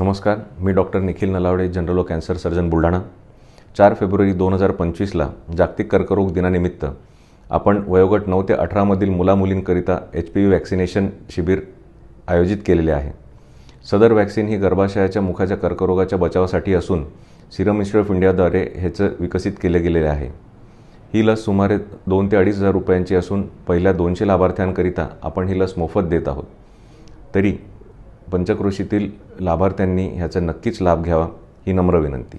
नमस्कार मी doctor Nikhil Nalawade general cancer surgeon Buldhana. चार फेब्रुवारी दोन हजार पंचवीसला जागतिक कर्करोग दिनानिमित्त आपण वयोगट नऊ ते अठरामधील मुलामुलींकरिता एच पी व्ही वॅक्सिनेशन शिबिर आयोजित केलेले आहे. सदर वॅक्सिन ही गर्भाशयाच्या मुखाच्या कर्करोगाच्या बचावासाठी असून सिरम इन्स्टिट्यूट ऑफ इंडियाद्वारे ह्याचं विकसित केले गेलेले आहे. ही लस सुमारे दोन ते अडीच हजार रुपयांची असून पहिल्या दोनशे लाभार्थ्यांकरिता आपण ही लस मोफत देत आहोत. तरी पंचक्रोशीतील लाभार्थ्यांनी ह्याचा नक्कीच लाभ घ्यावा ही नम्र विनंती.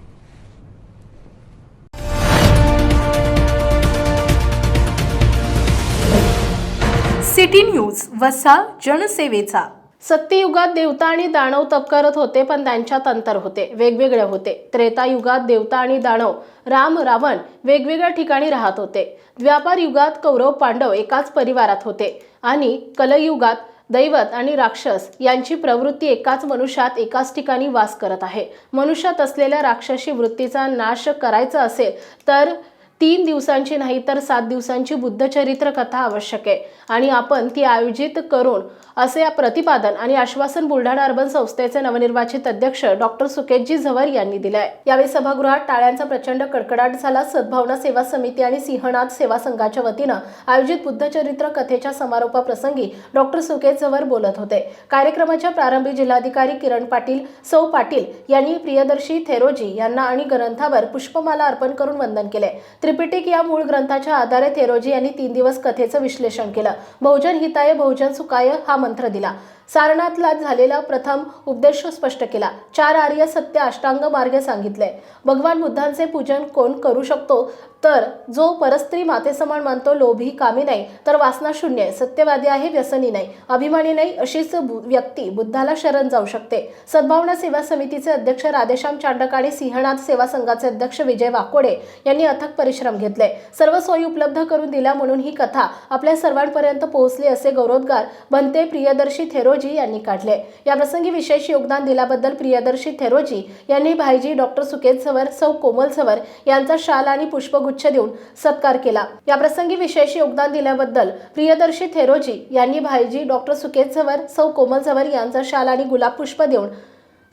सिटी न्यूज वसा जनसेवेचा. सत्ययुगात देवता आणि दानव तप करत होते पण त्यांच्यात अंतर होते वेगवेगळे होते. त्रेतायुगात देवता आणि दानव राम रावण वेगवेगळ्या ठिकाणी राहत होते. द्व्यापार युगात कौरव पांडव एकाच परिवारात होते आणि कलयुगात दैवत आणि राक्षस यांची प्रवृत्ती एकाच मनुष्यात एकाच ठिकाणी वास करत आहे. मनुष्यात असलेल्या राक्षसी वृत्तीचा नाश करायचा असेल तर तीन दिवसांची नाही तर सात दिवसांची बुद्धचरित्र कथा आवश्यक आहे. आणि आपण ती आयोजित करून असे प्रतिपादन आणि आश्वासन बुलढाणा अर्बन संस्थेचे नवनिर्वाचित अध्यक्ष डॉक्टर सुकेतजी झवर यांनी दिले आहे यावेळी सभागृहात टाळ्यांचा प्रचंड कडकडाट झाला. सद्भावना सेवा समिती आणि सिंहनाथ सेवा संघाच्या वतीनं आयोजित बुद्धचरित्र कथेच्या समारोपाप्रसंगी डॉक्टर सुकेत झवर बोलत होते. कार्यक्रमाच्या प्रारंभी जिल्हाधिकारी किरण पाटील सौ पाटील यांनी प्रियदर्शी थेरोजी यांना आणि ग्रंथावर पुष्पमाला अर्पण करून वंदन केले. त्रिपिटिक या मूळ ग्रंथाच्या आधारे थेरोजी यांनी तीन दिवस कथेचं विश्लेषण केलं. बहुजन हिताय बहुजन सुखाय हा मंत्र दिला. सारनाथला झालेला प्रथम उपदेश स्पष्ट केला. चार आर्य सत्य अष्टांग मार्ग सांगितले. भगवान बुद्धांचे पूजन कोण करू शकतो? तर जो परस्त्री मातेसमान मानतो लोभी कामी नाही तर वासना शून्य आहे. सत्यवादी आहे व्यसनी नाही. अभिमानी नाही अशीच व्यक्ती बुद्धाला शरण जाऊ शकते. सद्भावना सेवा समितीचे अध्यक्ष राधेश्याम चांडक आणि सिंहनाथ सेवा संघाचे अध्यक्ष विजय वाकोडे यांनी अथक परिश्रम घेतले. सर्व सोयी उपलब्ध करून दिल्या म्हणून ही कथा आपल्या सर्वांपर्यंत पोहोचली असे गौरवोद्गार बनते प्रियदर्शी थेरोजी यांनी काढले. या प्रसंगी विशेष योगदान दिल्याबद्दल प्रियदर्शी थेरोजी यांनी भाईजी डॉक्टर सुकेत सवर सौ कोमल सवर यांचा शाल आणि पुष्पगुच्छ देऊन सत्कार केला. या प्रसंगी विशेष योगदान दिल्याबद्दल प्रियदर्शी थेरोजी यांनी भाईजी डॉक्टर सुकेत झवर सौ कोमल झवर यांचा शाल आणि गुलाब पुष्प देऊन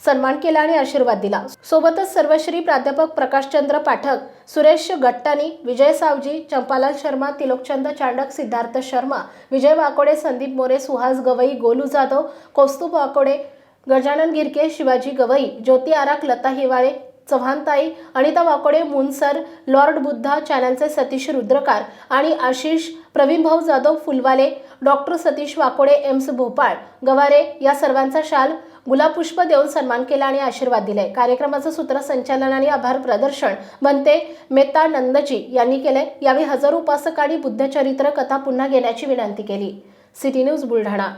सन्मान केला आणि आशीर्वाद दिला. सोबतच सर्वश्री प्राध्यापक प्रकाशचंद्र पाठक सुरेश गट्टानी विजय सावजी चंपालाल शर्मा तिलोकचंद चांडक सिद्धार्थ शर्मा विजय वाकोडे संदीप मोरे सुहास गवई गोलू जाधव कौस्तुभ वाकोडे गजानन गिरके शिवाजी गवई ज्योती आराक लता हिवाळे चव्हाणताई अनिता वाकोडे मुनसर लॉर्ड बुद्धा चॅनलचे सतीश रुद्रकार आणि आशिष प्रवीणभाऊ जाधव फुलवाले डॉक्टर सतीश वाकोडे एम्स भोपाळ गवारे या सर्वांचा शाल गुलाबपुष्प देऊन सन्मान केला आणि आशीर्वाद दिले. कार्यक्रमाचं सूत्रसंचालन आणि आभार प्रदर्शन बनते मेत्ता नंदजी यांनी केले. यावेळी हजारो उपासक आणि बुद्धचरित्र कथा पुन्हा घेण्याची विनंती केली. City news Buldhana.